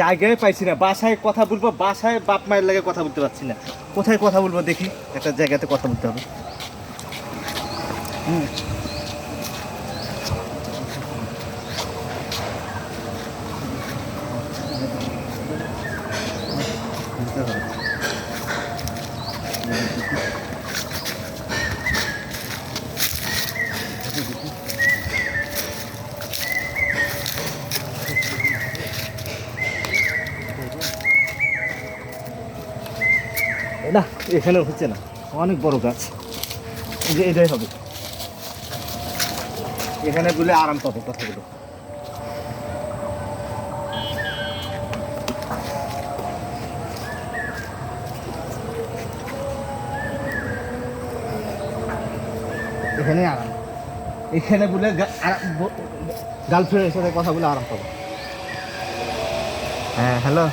জায়গায় পাইছি না। বাসায় কথা বলব, বাসায় বাপ মায়ের লাগে কথা বলতে পারছি না। কোথায় কথা বলব দেখি, একটা জায়গাতে কথা বলতে হবে। হুম। বুঝতে হবে। না, এখানে হচ্ছে না। অনেক বড় গাছ। যে এটাই হবে। এখানে বলে আরাম পাবো কথাগুলো। এখানে আরাম। এখানে বলে গার্লফ্রেন্ডের সাথে কথা বলে আরাম পাবো। হ্যাঁ হ্যালো?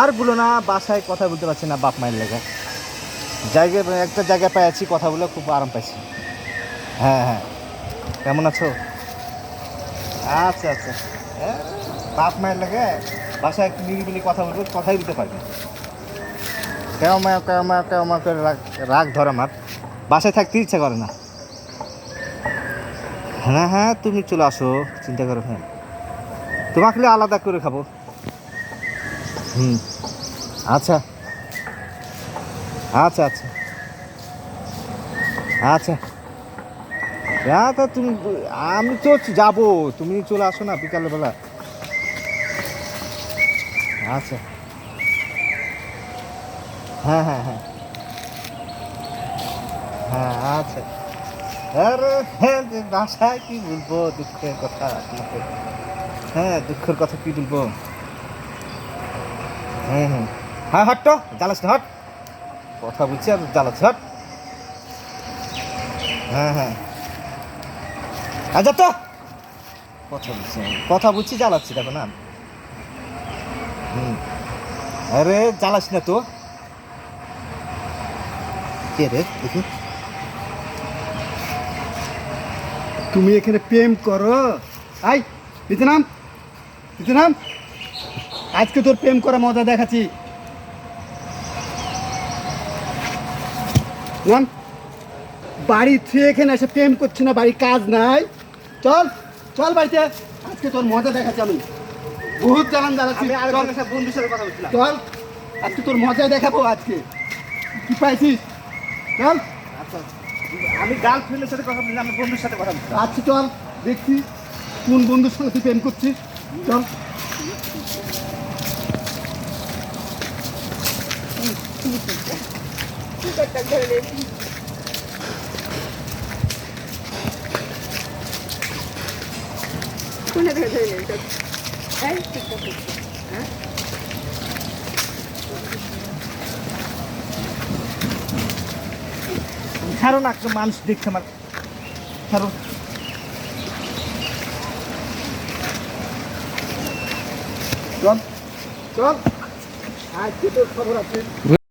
আর বলো না, বাসায় কথা বলতে পারছি না বাপ মায়ের লেগে। জায়গায় একটা জায়গায় পেয়েছি কথা বলে খুব আরাম পাইছি। হ্যাঁ হ্যাঁ। কেমন আছো? আচ্ছা আচ্ছা। বাপ মায়ের লেগে বাসায় একটু নিরিবিলি কথা বলব, কথাই দিতে পারবে কেউ মা কেউ মা কেউ মা করে রাগ রাগ ধরে আমার। বাসায় থাকতে ইচ্ছা করে না। হ্যাঁ হ্যাঁ তুমি চলে আসো, চিন্তা করো হ্যাঁ তোমাকে আলাদা করে খাব। হুম। আচ্ছা। আচ্ছা আচ্ছা। আচ্ছা। হ্যাঁ তা তুমি, আমি তো যাব। তুমি চলে আসো না বিকালবেলা। আচ্ছা। হ্যাঁ হ্যাঁ হ্যাঁ। হ্যাঁ আচ্ছা। আরে হ্যাঁ বাসায় কি বলব? দুঃখের কথা হ্যাঁ দুঃখের কথা কি বলব? হুম হুম। হ্যাঁ হট তো। জ্বালাস না, হট। কথা বলছি আর জ্বালাস, হট। হ্যাঁ হ্যাঁ। আচ্ছা তো। কথা বলছি। কথা বলছি, জ্বালাচ্ছি, দেখো না। হুম। আরে, জ্বালাস না তো। কে রে, দেখি। তুমি এখানে প্রেম করো। আই নাম। নাম। আজকে তোর প্রেম করা মজা দেখাচ্ছি। বাড়ি থেকে এখানে এসে প্রেম করছি না বাড়ি কাজ নাই। চল চল বাড়িতে। আজকে তোর মজা দেখাচ্ছি আমি। বহুত জ্বালাচ্ছি। আর চল, বন্ধুর সাথে কথা বলছিলাম। চল আজকে তোর মজা দেখাবো আজকে। কি পাইছিস? চল। আচ্ছা আচ্ছা। আমি গার্লফ্রেন্ডের সাথে কথা বলছিলাম আমি বন্ধুর সাথে কথা বলছিলাম। আচ্ছা চল দেখছি কোন বন্ধুর সাথে তুই প্রেম করছিস। চল। কোনে ধরে ধরে নিয়ে যাচ্ছি? এই? ছাড়ো না একটা মানুষ দেখছে আমার ছাড়ো চল চল আজকে তোর খবর আছে